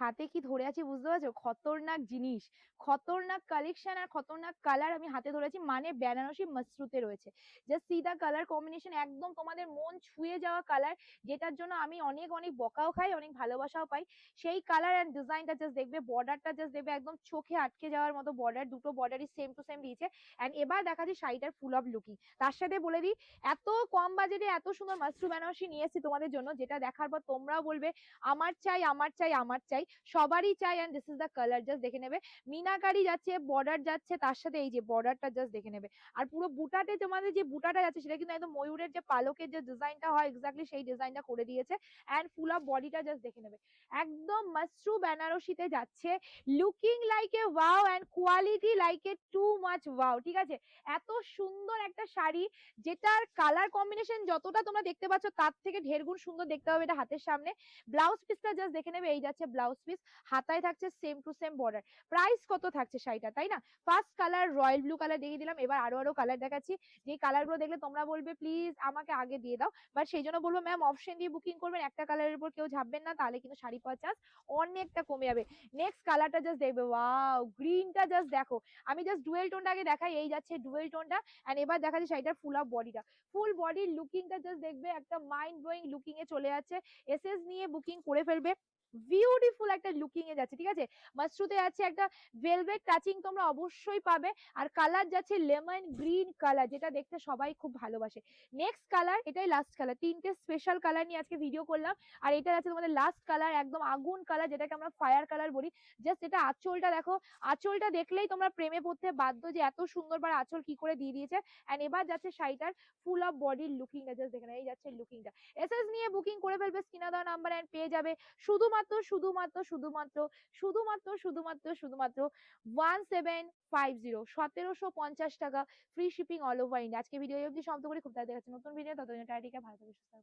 হাতে কি ধরে আছি বুঝতে পারছ? খতরনাক জিনিস। খতরনাক কালেকশন আর খতরনাক কালার আমি হাতে ধরেছি মানে বেনারসি মাসরুতে রয়েছে। Just see the colour combination একদম তোমাদের মন ছুঁয়ে যাওয়া কালার যেটার জন্য আমি অনেক অনেক বকাও খাই, অনেক ভালোবাসাও পাই। সেই কালার অ্যান্ড ডিজাইনটা জাস্ট দেখবে বর্ডারটা জাস্ট দেখবে একদম চোখে আটকে যাওয়ার মতো বর্ডার দুটো বর্ডারই সেম টু সেম দিয়েছে। অ্যান্ড এবার দেখাচ্ছি শাড়িটার ফুল অফ লুকিং তার সাথে বলে দিই, এত কম বাজেটে এত সুন্দর মাসরু বেনারসি নিয়ে এসেছি তোমাদের জন্য, যেটা দেখার পর তোমরাও বলবে, আমার চাই আমার চাই আমার চাই। সবারই চাই and this is the colour just দেখে নেবে। মিনাকারি যাচ্ছে বর্ডার যাচ্ছে, তার সাথে এই যে বর্ডারটা জাস্ট দেখে নেবে। আর পুরো বুটাতে তোমাদের যে বুটাটা যাচ্ছে, সেটা কিন্তু একদম ময়ূরের যে পালকের যে ডিজাইনটা হয় এক্স্যাক্টলি সেই ডিজাইনটা করে দিয়েছে। অ্যান্ড ফুল অফ বডিটা জাস্ট দেখে নেবে। একদম মাসরু বেনারসিতে যাচ্ছে। Looking like a wow and quality like a too much wow ঠিক আছে? এত সুন্দর একটা শাড়ি, যেটার কালার কম্বিনেশন যতটা তোমরা দেখতে পাচ্ছ, তার থেকে ঢের গুণ সুন্দর দেখতে হবে এটা হাতের সামনে। ব্লাউজ পিসটা জাস্ট দেখে নেবে, এই যাচ্ছে ব্লাউজ পিস হাতায় থাকছে same to same border price কত থাকছে শাড়িটা তাই না? First colour royal blue colour দেখিয়ে দিলাম, এবার আরও আরও কালার দেখাচ্ছি। যে কালারগুলো দেখলে তোমরা বলবে প্লিজ আমাকে আগে দিয়ে দাও। বাট সেই জন্য বলব ম্যাম অপশন দিয়ে বুকিং করবেন। একটা কালারের উপর কেউ ঝাপবেন না, তাহলে কিন্তু শাড়ি পাওয়ার চান্স অনেকটা কমে যাবে। নেক্সট কালারটা জাস্ট দেখবে ওয়াও গ্রিনটা জাস্ট দেখো। আমি জাস্ট ডুয়েল টোনটা আগে দেখাই, এই যাচ্ছে ডুয়েল টোনটা এন্ড এবার দেখাচ্ছি শাড়িটার ফুল অফ বডিটা ফুল বডির লুকিংটা জাস্ট দেখবে, একটা মাইন্ড ব্লোয়িং লুকিং এ চলে যাচ্ছে। এসএস নিয়ে বুকিং করে ফেলবে। বিউটিফুল একটা লুকিং এ যাচ্ছে, ঠিক আছে? মাশরুতে যাচ্ছে একটা ভেলভেট টাচিং তোমরা অবশ্যই পাবে। আর কালার যাচ্ছে লেমন গ্রিন কালার যেটা দেখতে সবাই খুব ভালোবাসে। নেক্সট কালার এটাই লাস্ট কালার তিনটে স্পেশাল কালার নিয়ে আজকে ভিডিও করলাম। আর এটা যাচ্ছে তোমাদের লাস্ট কালার একদম আগুন কালার যেটাকে আমরা ফায়ার কালার বলি। জাস্ট এটা আঁচলটা দেখো, আঁচলটা দেখলেই তোমরা প্রেমে পড়তে বাধ্য যে এত সুন্দরবার আঁচল কি করে দিয়ে দিয়েছে। এন্ড এবার যাচ্ছে শাড়িটার ফুল অফ বডির লুকিংটা জাস্ট দেখে এই যাচ্ছে লুকিংটা এসএস নিয়ে বুকিং করে ফেলবে স্ক্রিনে দেওয়া নাম্বার এন্ড পেয়ে যাবে। শুধুমাত্র শুধুমাত্র শুধুমাত্র শুধুমাত্র শুধুমাত্র শুধুমাত্র শুধুমাত্র ওয়ান সেভেন ফাইভ জিরো সতেরোশো পঞ্চাশ টাকা free shipping all over India আজকে ভিডিও অবধি সমাপ্ত করে। খুব তাড়াতাড়ি নতুন ভিডিও ততদিন টাইটিকা ভালো থাকবে সুস্থ।